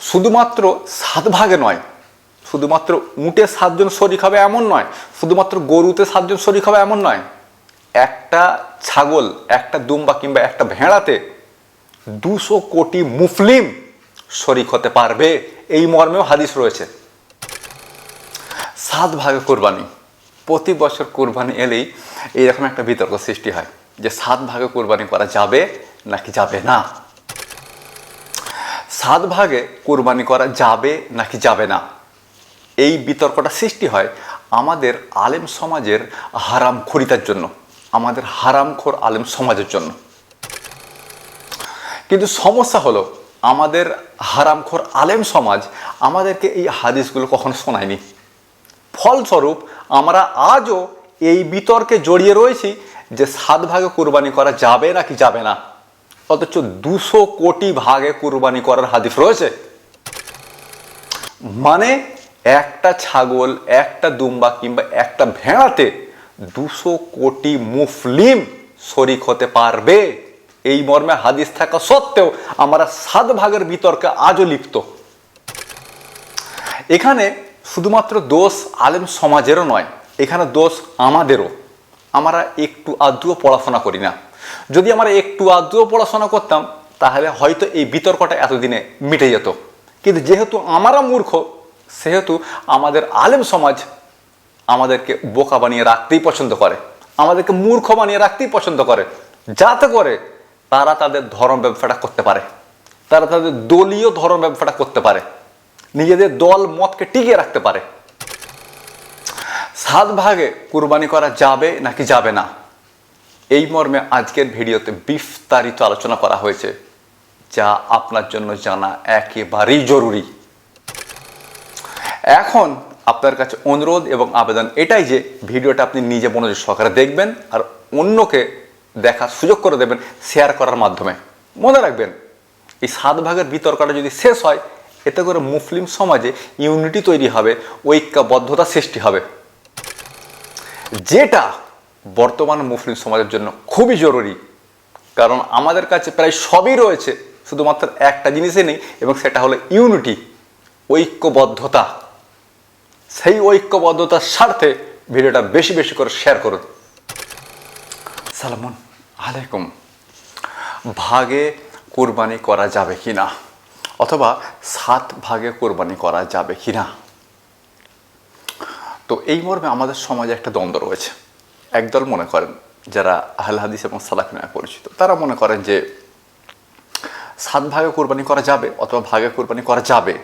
শুধুমাত্র সাত ভাগে নয়, শুধুমাত্র উঁটে সাতজন শরিক হবে এমন নয়, শুধুমাত্র গরুতে সাতজন শরিক হবে এমন নয়। একটা ছাগল, একটা দুম্বা কিংবা একটা ভেড়াতে দুশো কোটি মুসলিম শরিক হতে পারবে, এই মর্মেও হাদিস রয়েছে। সাত ভাগে কোরবানি, প্রতি বছর কোরবানি এলেই এইরকম একটা বিতর্ক সৃষ্টি হয় যে সাত ভাগে কোরবানি করা যাবে নাকি যাবে না। সাত ভাগে কোরবানি করা যাবে নাকি যাবে না? এই বিতর্কটা সৃষ্টি হয় আমাদের আলেম সমাজের হারাম খরিতার জন্য, আমাদের হারামখোর আলেম সমাজের জন্য। কিন্তু সমস্যা হলো আমাদের হারামখোর আলেম সমাজ আমাদেরকে এই হাদিসগুলো কখনো শোনায়নি। ফলস্বরূপ আমরা আজও এই বিতর্কে জড়িয়ে রয়েছি যে সাত ভাগে কোরবানি করা যাবে নাকি যাবে না। অথচ দুশো কোটি ভাগে কুরবানি করার হাদিফ রয়েছে। মানে একটা ছাগল, একটা দুম্বা কিংবা একটা ভেড়াতে দুশো কোটি মুসলিম শরিক হতে পারবে। এই মর্মে হাদিস থাকা সত্ত্বেও আমরা সাত ভাগের বিতর্কে আজও লিপ্ত। এখানে শুধুমাত্র দোষ আলেম সমাজেরও নয়, এখানে দোষ আমাদেরও। আমরা একটু আধুও পড়াশোনা করি না। যদি আমরা একটু আধুও পড়াশোনা করতাম, তাহলে হয়তো এই বিতর্কটা এতদিনে মিটে যেত। কিন্তু যেহেতু আমরা মূর্খ, সেহেতু আমাদের আলেম সমাজ আমাদেরকে বোকা বানিয়ে রাখতেই পছন্দ করে। আমাদেরকে মূর্খ বানিয়ে রাখতেই পছন্দ করে। যাতে করে তারা তাদের ধর্ম ব্যবসাটা করতে পারে। তারা তাদের দলীয় ধর্ম ব্যবসাটা করতে পারে। নিজেদের দল মতকে টিকিয়ে রাখতে পারে। সাত ভাগে কুরবানি করা যাবে নাকি যাবে না? এই মর্মে আজকের ভিডিওতে বিস্তারিত আলোচনা করা হয়েছে, যা আপনার জন্য জানা একেবারেই জরুরি। এখন আপনার কাছে অনুরোধ এবং আবেদন এটাই যে, ভিডিওটা আপনি নিজে মনোযোগ সহকারে দেখবেন আর অন্যকে দেখার সুযোগ করে দেবেন শেয়ার করার মাধ্যমে। মনে রাখবেন, এই সাত ভাগের বিতর্কটা যদি শেষ হয়, এতে করে মুসলিম সমাজে ইউনিটি তৈরি হবে, ঐক্যবদ্ধতা সৃষ্টি হবে। যেটা বর্তমান মুসলিম সমাজের জন্য খুবই জরুরি। কারণ আমাদের কাছে প্রায় সবই রয়েছে, শুধুমাত্র একটা জিনিসই নেই, এবং সেটা হলো ইউনিটি, ঐক্যবদ্ধতা। সেই ঐক্যবদ্ধতার স্বার্থে ভিডিওটা বেশি বেশি করে শেয়ার করুন। সালামুন, আলাইকুম। ভাগে কোরবানি করা যাবে কি না অথবা সাত ভাগে কোরবানি করা যাবে কি না তো এই মর্মে আমাদের সমাজে একটা দ্বন্দ্ব রয়েছে। একদল মনে করেন যারা আহল হাদিস এবং সালাফি নামে পরিচিত। তারা মনে করেন যে সাত ভাগে কোরবানি করা যাবে অথবা ভাগে কোরবানি করা যাবে।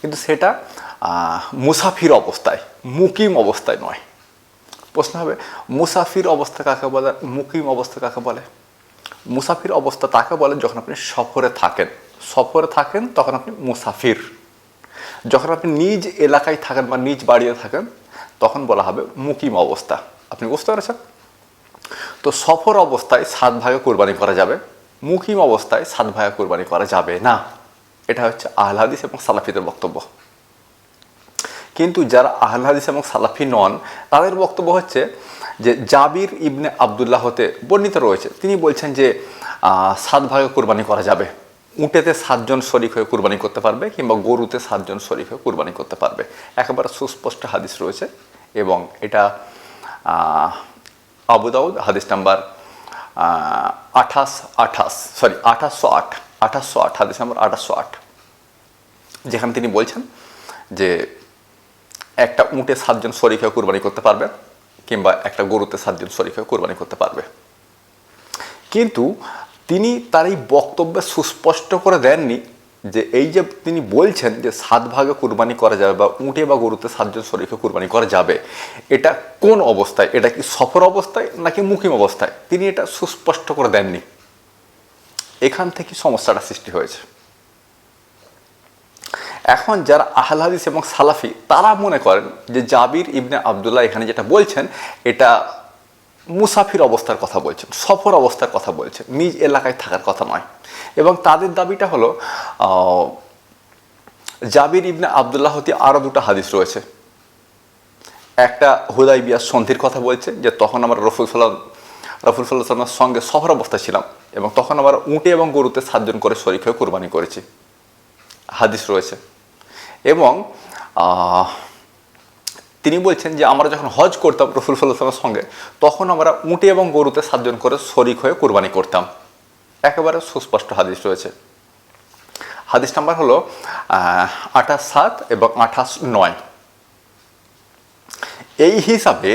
কিন্তু সেটা মুসাফির অবস্থায়, মুকিম অবস্থায় নয়। প্রশ্ন হবে, মুসাফির অবস্থা কাকে বলে, মুকিম অবস্থা কাকে বলে? মুসাফির অবস্থা তাকে বলে যখন আপনি সফরে থাকেন। সফরে থাকেন তখন আপনি মুসাফির। যখন আপনি নিজ এলাকায় থাকেন বা নিজ বাড়িতে থাকেন তখন বলা হবে মুকিম অবস্থা। আপনি বুঝতে পেরেছেন? তো সফর অবস্থায় সাত ভাগে কোরবানি করা যাবে। মুকিম অবস্থায় সাত ভাগে কোরবানি করা যাবে না। এটা হচ্ছে আহল হাদিস এবং সালাফিদের বক্তব্য। কিন্তু যারা আহল হাদিস এবং সালাফি নন, তাদের বক্তব্য হচ্ছে যে জাবির ইবনে আবদুল্লাহ হতে বর্ণিত রয়েছে। তিনি বলছেন যে সাত ভাগে কোরবানি করা যাবে। উটেতে সাতজন শরিক হয়ে কোরবানি করতে পারবে কিংবা গরুতে সাতজন শরিক হয়ে কোরবানি করতে পারবে। একেবারে সুস্পষ্ট হাদিস রয়েছে। এবং এটা আহ, আবু দাউদ হাদিস নাম্বার আঠাশ আঠাশ সরি আঠাশশো আট আঠাশশো আট হাদিস নাম্বার আঠাশশো আট যেখানে তিনি বলছেন যে একটা উঁটে সাতজন হয়ে কোরবানি করতে পারবে কিংবা একটা গরুতে সাতজন হয়ে কোরবানি করতে পারবে। কিন্তু তিনি তার এই বক্তব্যে সুস্পষ্ট করে দেননি যে এই যে তিনি বলছেন যে সাত ভাগে কুরবানি করা যাবে বা উঁটে বা গরুতে সাতজন শরীফে কুরবানি করা যাবে, এটা কোন অবস্থায়? এটা কি সফর অবস্থায় নাকি মুকিম অবস্থায়? তিনি এটা সুস্পষ্ট করে দেননি। এখান থেকে সমস্যাটা সৃষ্টি হয়েছে। এখন যারা আহল হাদিস এবং সালাফি, তারা মনে করেন যে জাবির ইবনে আবদুল্লাহ এখানে যেটা বলছেন, এটা মুসাফির অবস্থার কথা বলছেন, সফর অবস্থার কথা বলছেন, নিজ এলাকায় থাকার কথা নয়। এবং তাদের দাবিটা হলো জাবির ইবনে আবদুল্লাহ হতে আরও দুটো হাদিস রয়েছে। একটা হুদাই বিয়ার সন্ধির কথা বলছে, যে তখন আমরা রফুল সাল্লাম রফুল সাল্লাহ সঙ্গে সফর অবস্থা ছিলাম, এবং তখন আমরা উঁটে এবং গরুতে সাতজন করে শরিক হয়ে কোরবানি করেছি। হাদিস রয়েছে। এবং তিনি বলছেন যে আমরা যখন হজ করতাম রসুল সাল্লাহামের সঙ্গে, তখন আমরা উঁটে এবং গরুতে সাতজন করে শরিক হয়ে কোরবানি করতাম। একেবারে সুস্পষ্ট হাদিস রয়েছে। হাদিস নাম্বার হলো আঠাশ সাত এবং আঠাশ নয়। এই হিসাবে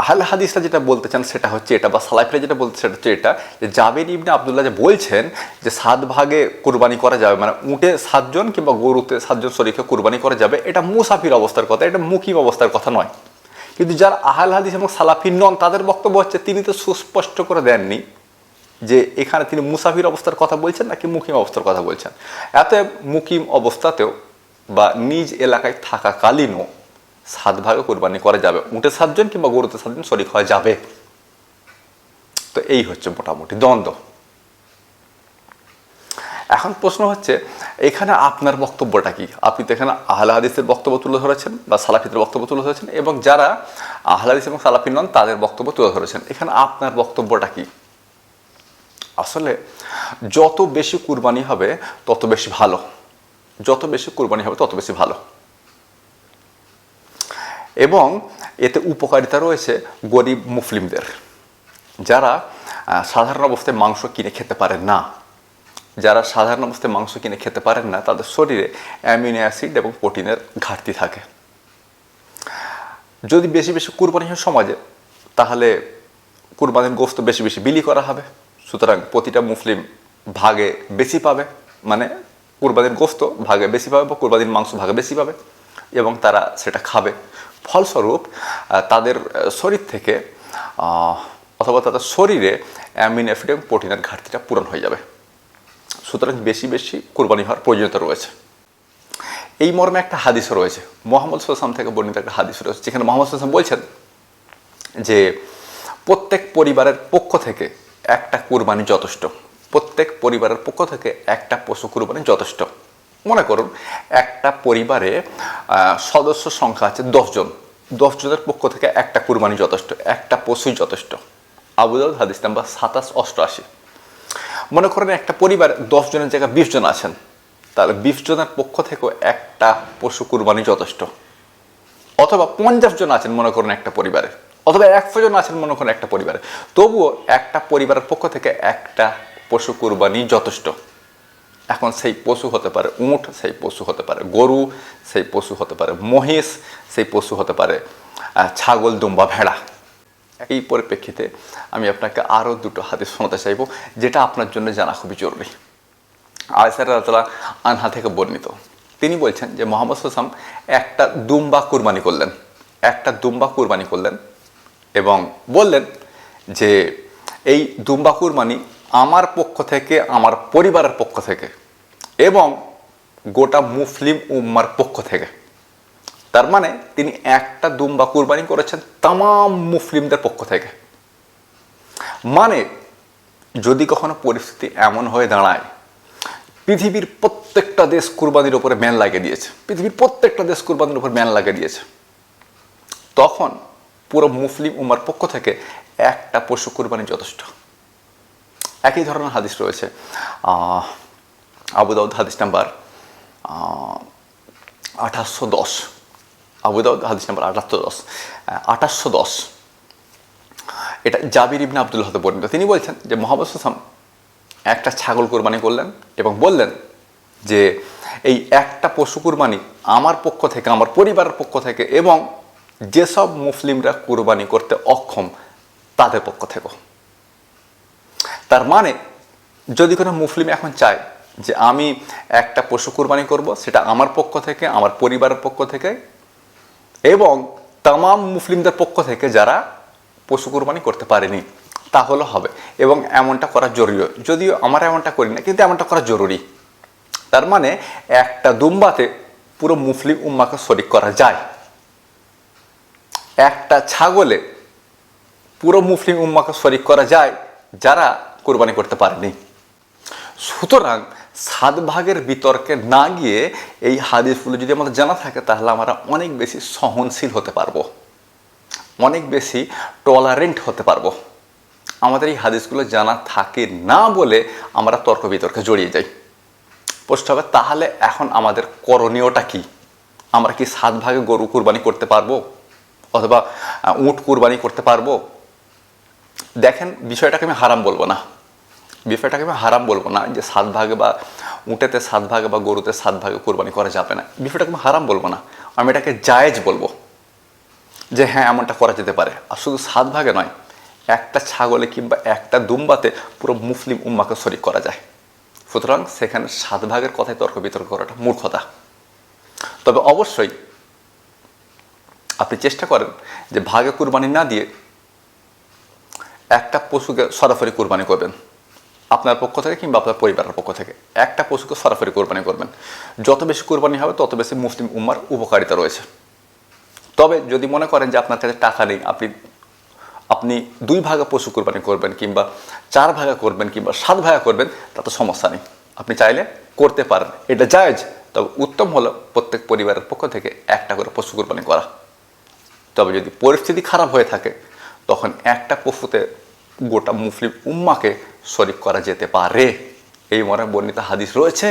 আহল হাদিসরা যেটা বলতে চান সেটা হচ্ছে এটা, বা সালাফিরা যেটা বলতে সেটা হচ্ছে এটা, যে জাবের ইবনে আবদুল্লাহ যে বলছেন যে সাত ভাগে কুরবানি করা যাবে মানে উঠে সাতজন কিংবা গরুতে সাতজন শরীফে কুরবানি করা যাবে, এটা মুসাফির অবস্থার কথা, এটা মুকিম অবস্থার কথা নয়। কিন্তু যারা আহল হাদিস এবং সালাফি নন, তাদের বক্তব্য হচ্ছে তিনি তো সুস্পষ্ট করে দেননি যে এখানে তিনি মুসাফির অবস্থার কথা বলছেন নাকি মুকিম অবস্থার কথা বলছেন। এত মুকিম অবস্থাতেও বা নিজ এলাকায় থাকাকালীনও সাত ভাগে কোরবানি করা যাবে। উঠে সাতজন কিংবা গরুতে সাতজন শরিক হওয়া যাবে। তো এই হচ্ছে মোটামুটি দ্বন্দ্ব। এখন প্রশ্ন হচ্ছে, এখানে আপনার বক্তব্যটা কি? আপনি তো এখানে আহলে হাদিসের বক্তব্য তুলে ধরেছেন বা সালাফিদের বক্তব্য তুলে ধরেছেন এবং যারা আহলে হাদিস এবং সালাফি নন, তাদের বক্তব্য তুলে ধরেছেন। এখানে আপনার বক্তব্যটা কি? আসলে যত বেশি কুরবানি হবে, তত বেশি ভালো। যত বেশি কুরবানি হবে, তত বেশি ভালো। এবং এতে উপকারিতা রয়েছে গরিব মুসলিমদের, যারা সাধারণ অবস্থায় মাংস কিনে খেতে পারেন না। যারা সাধারণ অবস্থায় মাংস কিনে খেতে পারেন না, তাদের শরীরে অ্যামিনো অ্যাসিড এবং প্রোটিনের ঘাটতি থাকে। যদি বেশি বেশি কুরবানি হয় সমাজে, তাহলে কুরবানির গোস্ত বেশি বেশি বিলি করা হবে। সুতরাং প্রতিটা মুসলিম ভাগে বেশি পাবে মানে কুরবানির গোস্ত ভাগে বেশি পাবে বা কুরবানির মাংস ভাগে বেশি পাবে এবং তারা সেটা খাবে। ফলস্বরূপ তাদের শরীর থেকে অথবা তাদের শরীরে অ্যামিন অ্যাসিড এবং প্রোটিনের ঘাটতিটা পূরণ হয়ে যাবে। সুতরাং বেশি বেশি কোরবানি হওয়ার প্রয়োজনীয়তা রয়েছে। এই মর্মে একটা হাদিস রয়েছে। মোহাম্মদ সোসাম থেকে বর্ণিত একটা হাদিস রয়েছে, যেখানে মোহাম্মদ সোসাম বলছেন যে, প্রত্যেক পরিবারের পক্ষ থেকে একটা কুরবানি যথেষ্ট। প্রত্যেক পরিবারের পক্ষ থেকে একটা পশু কুরবানি যথেষ্ট। মনে করুন, একটা পরিবারে সদস্য সংখ্যা আছে দশজন। দশজনের পক্ষ থেকে একটা কুরবানি যথেষ্ট, একটা পশুই যথেষ্ট। আবু দাউদ হাদিস নাম্বার সাতাশ অষ্টআশি। মনে করেন, একটা পরিবার দশ জনের জায়গায় বিশ জন আছেন, তাহলে বিশ জনের পক্ষ থেকেও একটা পশু কুরবানি যথেষ্ট। অথবা পঞ্চাশ জন আছেন মনে করেন একটা পরিবারে, অথবা একশো জন আছেন মনে করেন একটা পরিবারে। তবুও একটা পরিবারের পক্ষ থেকে একটা পশু কুরবানি যথেষ্ট। এখন সেই পশু হতে পারে উঁট, সেই পশু হতে পারে গরু, সেই পশু হতে পারে মহিষ, সেই পশু হতে পারে ছাগল, দুম্বা, ভেড়া। এই পরিপ্রেক্ষিতে আমি আপনাকে আরও দুটো হাদিস শোনাতে চাইব, যেটা আপনার জন্য জানা খুবই জরুরি। আয়সার রাতলা আনহা থেকে বর্ণিত। তিনি বলছেন যে মোহাম্মদ হোসাম একটা দুম্বা কুরবানি করলেন। একটা দুম্বা কুরবানি করলেন এবং বললেন যে এই দুম্বা কুরবানি আমার পক্ষ থেকে, আমার পরিবারের পক্ষ থেকে এবং গোটা মুসলিম উম্মার পক্ষ থেকে। তার মানে তিনি একটা দুম্বা কুরবানি করেছেন তাম মুসলিমদের পক্ষ থেকে। মানে যদি কখনো পরিস্থিতি এমন হয়ে দাঁড়ায়, পৃথিবীর প্রত্যেকটা দেশ কুরবানির উপরে ম্যান লাগিয়ে দিয়েছে। পৃথিবীর প্রত্যেকটা দেশ কুরবানির উপর ম্যান লাগিয়ে দিয়েছে। তখন পুরো মুসলিম উম্মার পক্ষ থেকে একটা পশু কুরবানি যথেষ্ট। একই ধরনের হাদিস রয়েছে। আহ, আবু দাউদ হাদিস নাম্বার আঠাশশো দশ। আবু দাউদ হাদিস নাম্বার আঠাশশো দশ। আঠাশশো দশ। এটা জাবির ইবনে আব্দুল্লাহ হতে বর্ণিত। তিনি বলছেন যে মোহাম্মদ হাসাম একটা ছাগল কোরবানি করলেন এবং বললেন যে এই একটা পশু কুরবানি আমার পক্ষ থেকে আমার পরিবারের পক্ষ থেকে এবং যেসব মুসলিমরা কুরবানি করতে অক্ষম তাদের পক্ষ থেকেও। তার মানে যদি কোনো মুসলিম এখন চায় যে আমি একটা পশু কুরবানি করব, সেটা আমার পক্ষ থেকে, আমার পরিবারের পক্ষ থেকে, এবং তামাম মুসলিমদের পক্ষ থেকে যারা পশু কুরবানি করতে পারেনি তাহলে হবে। এবং এমনটা করা জরুরি যদিও আমরা এমনটা করি না, কিন্তু এমনটা করা জরুরি। তার মানে একটা দুম্বাতে পুরো মুসলিম উম্মাকে শরিক করা যায়। একটা ছাগলে পুরো মুসলিম উম্মাকে শরিক করা যায়, যারা কোরবানি করতে পারেনি। সুতরাং সাত ভাগের বিতর্কে না গিয়ে এই হাদিসগুলো যদি আমাদের জানা থাকে, তাহলে আমরা অনেক বেশি সহনশীল হতে পারব। অনেক বেশি টলারেন্ট হতে পারব। আমাদের এই হাদিসগুলো জানা থাকে না বলে আমরা তর্ক বিতর্কে জড়িয়ে যাই। স্পষ্ট হবে, তাহলে এখন আমাদের করণীয়টা কি? আমরা কি সাত ভাগে গরু কুরবানি করতে পারব? অথবা উট কুরবানি করতে পারব? দেখেন, বিষয়টাকে আমি হারাম বলব না। বিষয়টাকে আমি হারাম বলব না, যে সাত ভাগে বা উটেতে সাত ভাগে বা গরুতে সাত ভাগে কোরবানি করা যাবে না। বিষয়টাকে আমি হারাম বলব না, আমি এটাকে জায়েজ বলব, যে হ্যাঁ এমনটা করা যেতে পারে। আর শুধু সাত ভাগে নয়, একটা ছাগলে কিংবা একটা দুম্বাতে পুরো মুসলিম উম্মাকে শরিক করা যায়। সুতরাং সেখানে সাত ভাগের কথায় তর্ক বিতর্ক করাটা মূর্খতা। তবে অবশ্যই আপনি চেষ্টা করেন যে ভাগে কুরবানি না দিয়ে একটা পশুকে সরাসরি কোরবানি করবেন। আপনার পক্ষ থেকে কিংবা আপনার পরিবারের পক্ষ থেকে। একটা পশুকে সরাসরি কোরবানি করবেন। যত বেশি কোরবানি হবে, তত বেশি মুসলিম উম্মার উপকারিতা রয়েছে। তবে যদি মনে করেন যে আপনার কাছে টাকা নেই, আপনি আপনি দুই ভাগে পশু কোরবানি করবেন কিংবা চার ভাগে করবেন কিংবা সাত ভাগে করবেন, তাতে সমস্যা নেই। আপনি চাইলে করতে পারেন। এটা জায়েজ। তবে উত্তম হলো প্রত্যেক পরিবারের পক্ষ থেকে একটা করে পশু কোরবানি করা। তবে যদি পরিস্থিতি খারাপ হয়ে থাকে, তখন একটা পশুতে গোটা মুসলিম উম্মাকে শরিক করা যেতে পারে। এই মনে বর্ণিত হাদিস রয়েছে